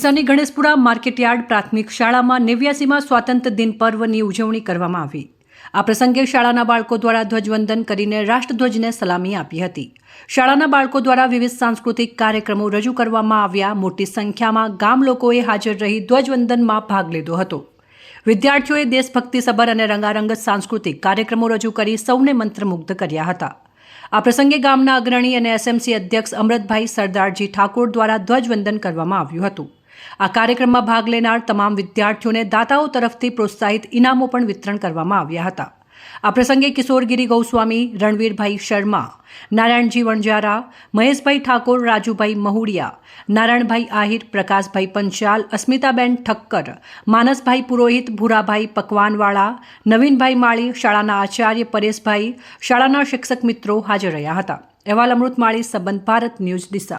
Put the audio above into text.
Assignee Ganeshpura market yard પ્રાથમિક શાળામાં નેવ્યાસીમાં સ્વાતંત્ર્ય દિન પર્વની ઉજવણી કરવામાં આવી. આ પ્રસંગે શાળાના બાળકો દ્વારા ધ્વજવંદન કરીને રાષ્ટ્રધ્વજને સલામી આપી હતી. શાળાના બાળકો દ્વારા વિવિધ સાંસ્કૃતિક કાર્યક્રમો રજૂ કરવામાં આવ્યા. મોટી સંખ્યામાં ગામ લોકોએ હાજર રહી ધ્વજવંદનમાં ભાગ લીધો હતો. વિદ્યાર્થીઓએ દેશભક્તિસભર અને રંગારંગ સાંસ્કૃતિક કાર્યક્રમો રજૂ કરી સૌને મંત્રમુગ્ધ કર્યા હતા. આ પ્રસંગે ગામના અગ્રણી અને એસએમસી અધ્યક્ષ અમૃતભાઈ સરદારજી ઠાકોર દ્વારા ધ્વજવંદન કરવામાં આવ્યું હતું. આ કાર્યક્રમમાં ભાગ લેનાર તમામ વિદ્યાર્થીઓને દાતાઓ તરફથી પ્રોત્સાહિત ઇનામો પણ વિતરણ કરવામાં આવ્યા હતા. આ પ્રસંગે કિશોરગીરી ગૌસ્વામી, રણવીરભાઈ શર્મા, નારાયણજી વણજારા મહેશભાઈ ઠાકોર, રાજુભાઈ મહુડિયા, નારાયણભાઈ આહિર, પ્રકાશભાઈ પંચાલ, અસ્મિતાબેન ઠક્કર, માનસભાઈ પુરોહિત, ભૂરાભાઈ પકવાનવાળા, નવીનભાઈ માળી, શાળાના આચાર્ય પરેશભાઈ, શાળાના શિક્ષક મિત્રો હાજર રહ્યા હતા. અહેવાલ અમૃત માળી, સંબંધ ભારત ન્યૂઝ ડીસા.